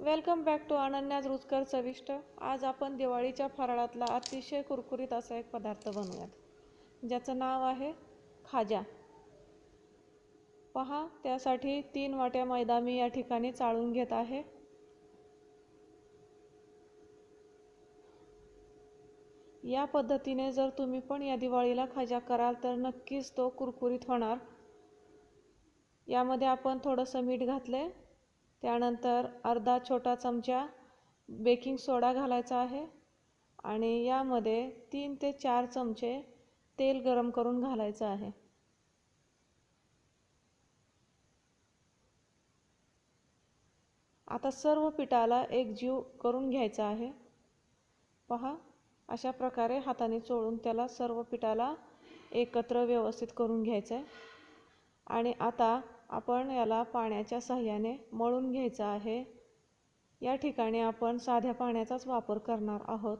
Welcome back to अनन्याज रुचकर चविष्ट. आज आपण दिवाळीच्या फराळातला अतिशय कुरकुरीत असा एक पदार्थ बनवूयात. ज्याचं नाव आहे खाजा. पहा त्यासाठी तीन वाट्या मैदा मी या ठिकाणी चाळून घेत आहे. या पद्धतीने जर तुम्ही पण या दिवाळीला खाजा कराल तर नक्कीच तो कुरकुरीत होणार. यामध्ये आपण थोडंसं मीठ घातले त्यानंतर अर्धा छोटा चमचा बेकिंग सोडा घालायचा आहे आणि यामध्ये तीन ते चार चमचे तेल गरम करून घालायचं आहे. आता सर्व पिठाला एकजीव करून घ्यायचा आहे. पहा अशा प्रकारे हाताने चोळून त्याला सर्व पिठाला एकत्र व्यवस्थित करून घ्यायचं आहे आणि आता आपण याला पाण्याच्या सहाय्याने मळून घ्यायचं आहे. या ठिकाणी आपण साध्या पाण्याचाच वापर करणार आहोत.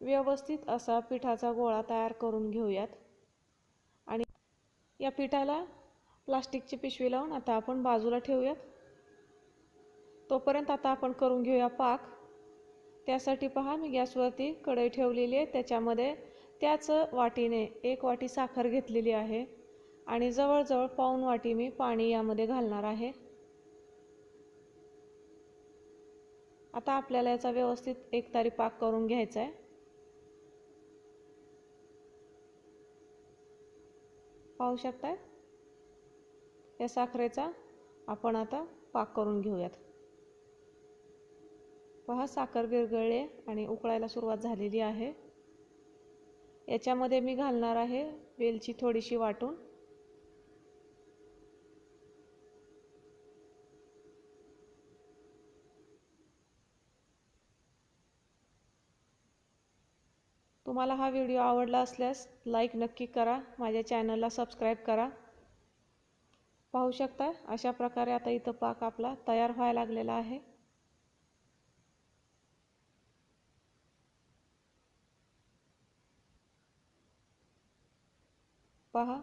व्यवस्थित असा पिठाचा गोळा तयार करून घेऊयात. आणि या पिठाला प्लास्टिकची पिशवी लावून आता आपण बाजूला ठेवूयात. तोपर्यंत आता आपण करून घेऊया पाक. त्यासाठी पहा मी गॅसवरती कढई ठेवलेली आहे. त्याच्यामध्ये त्याच वाटीने एक वाटी साखर घेतलेली आहे. आणि जवळजवळ पाऊन वाटी मी पाणी यामध्ये घालणार आहे. आता आपल्याला याचा व्यवस्थित एक तारी पाक करून घ्यायचा आहे. पाहू शकताय? या साखरेचा आपण आता पाक करून घेऊयात. पहा साखर विरघळले आणि उकळायला सुरुवात झालेली आहे. याच्यामध्ये मी घालणार आहे वेलची थोडीशी वाटून. तुम्हाला हा व्हिडिओ आवडला असल्यास लाईक नक्की करा माझ्या चॅनलला सबस्क्राईब करा. पाहू शकता अशा प्रकारे आता इथं पाक आपला तयार व्हायला लागलेला आहे. पहा.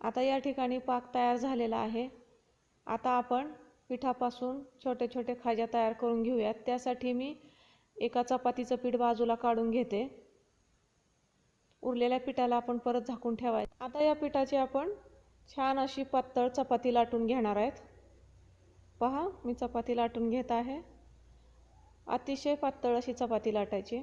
आता या ठिकाणी पाक तयार झालेला आहे. आता आपण पिठापासून छोटे छोटे खाज्या तयार करून घेऊयात. त्यासाठी मी एका चपातीचं पीठ बाजूला काढून घेते. उरलेल्या पिठाला आपण परत झाकून ठेवायचं. आता या पिठाची आपण छान अशी पातळ चपाती लाटून घेणार आहेत. पहा मी चपाती लाटून घेत आहे. अतिशय पातळ अशी चपाती लाटायची.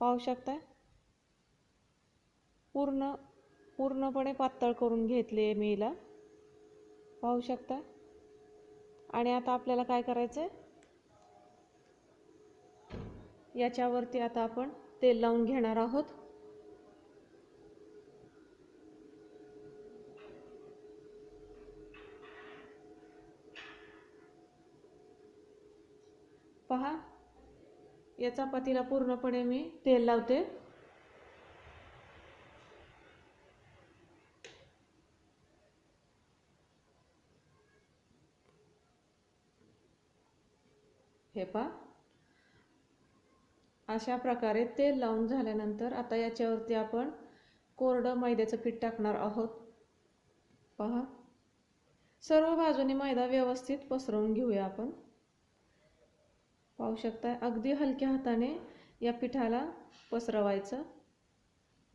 पाहू शकताय? पूर्ण पूर्णपणे पातळ करून घेतले मी हिला. पाहू शकता आणि आता आपल्याला काय करायचं आहे याच्यावरती आता आपण तेल लावून घेणार आहोत. पहा. या चपातीला पूर्णपणे मी तेल लावते. हे पहा. अशा प्रकारे तेल लावून झाल्यानंतर आता याच्यावरती आपण कोरडं मैद्याचं पीठ टाकणार आहोत. पहा. सर्व बाजूने मैदा व्यवस्थित पसरवून घेऊया आपण. पाहू शकता अगदी हलक्या हाताने या पिठाला पसरवायचं.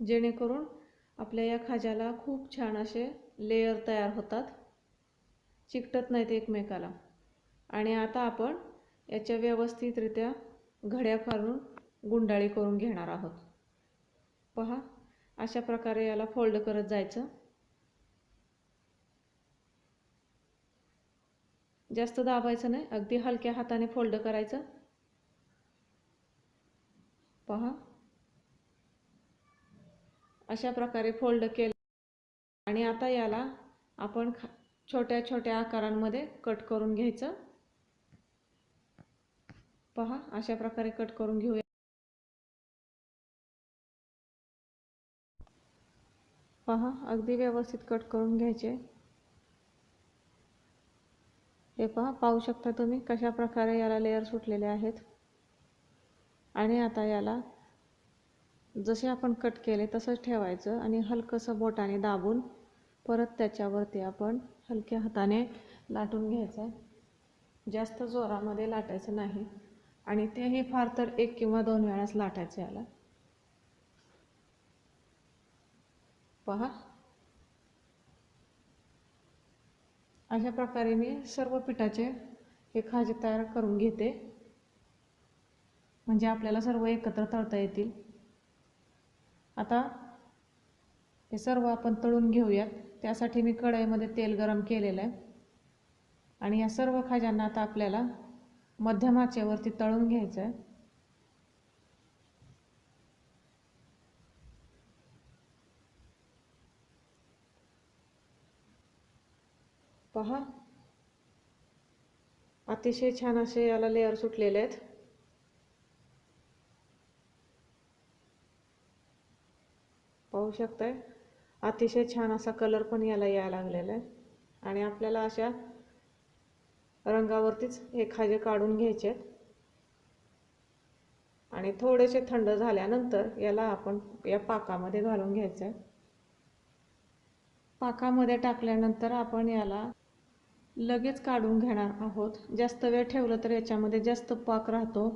जेणेकरून आपल्या या खाज्याला खूप छान असे लेयर तयार होतात. चिकटत नाहीत एकमेकाला. आणि आता आपण याच्या व्यवस्थितरित्या घड्या फारून गुंडाळी करून घेणार आहोत. पहा अशा प्रकारे याला फोल्ड करत जायचं. जास्त दाबायचं नाही. अगदी हलक्या हाताने फोल्ड करायचं. पहा. अशा प्रकारे फोल्ड केलं. आणि आता याला आपण खा छोट्या छोट्या आकारांमध्ये कट करून घ्यायचं. पहा अशा प्रकारे कट करून घेऊया. पहा अगदी व्यवस्थित कट करून घ्यायचे. हे पहा पाहू शकता तुम्ही कशा प्रकारे याला लेअर सुटलेले आहेत. आणि आता याला जसे आपण कट केले तसंच ठेवायचं आणि हलकंसं बोटाने दाबून परत त्याच्यावरती आपण हलक्या हाताने लाटून घ्यायचं. जास्त जोरामध्ये लाटायचं नाही. आणि तेही फार तर एक किंवा दोन वेळाच लाटायचं याला. पहा अशा प्रकारे मी सर्व पिठाचे हे खाजे तयार करून घेते. म्हणजे आपल्याला सर्व एकत्र तळता येतील. आता हे सर्व आपण तळून घेऊयात. त्यासाठी मी कढईमध्ये तेल गरम केलेलं आहे. आणि या सर्व खाज्यांना आता आपल्याला मध्यम आचेवरती तळून घ्यायचं आहे. पहा. अतिशय छान असे याला लेअर सुटलेले आहेत. पाहू शकताय? अतिशय छान असा कलर पण याला यायला लागलेला आहे. आणि आपल्याला अशा रंगावरतीच हे खाजे काढून घ्यायचे आहेत. आणि थोडेसे थंड झाल्यानंतर याला आपण या पाकामध्ये घालून घ्यायचं आहे पाकामध्ये टाकल्यानंतर आपण याला लगेच काढून घेणार आहोत. जास्त वेळ ठेवलं तर याच्यामध्ये जास्त पाक राहतो.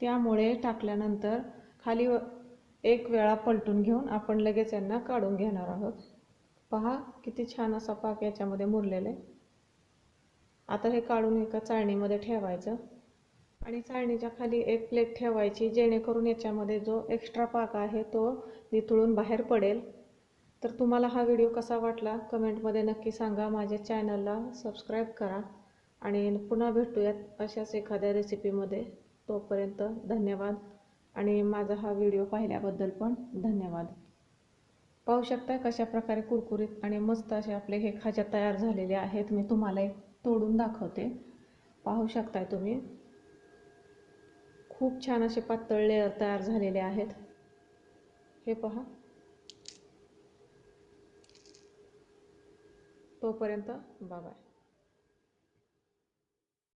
त्यामुळे टाकल्यानंतर खाली एक वेळा पलटून घेऊन आपण लगेच यांना काढून घेणार आहोत. पहा किती छान असा पाक याच्यामध्ये मुरलेला आहे. आता हे काढून एका चाळणीमध्ये ठेवायचं. आणि चाळणीच्या खाली एक प्लेट ठेवायची जेणेकरून याच्यामध्ये जो एक्स्ट्रा पाक आहे तो निथळून बाहेर पडेल. तर तुम्हाला हा व्हिडिओ कसा वाटला कमेंटमध्ये नक्की सांगा. माझ्या चॅनलला सबस्क्राईब करा आणि पुन्हा भेटूयात अशाच एखाद्या रेसिपीमध्ये. तोपर्यंत धन्यवाद आणि माझा हा व्हिडिओ पाहिल्याबद्दल पण धन्यवाद. पाहू शकता कशा प्रकारे कुरकुरीत आणि मस्त असे आपले हे खाज्या तयार झालेले आहेत. मी तुम्हाला एक तोडून दाखवते. पाहू शकताय तुम्ही. खूप छान असे पातळ लेअर तयार झालेले आहेत. हे पहा. तोपर्यंत बाय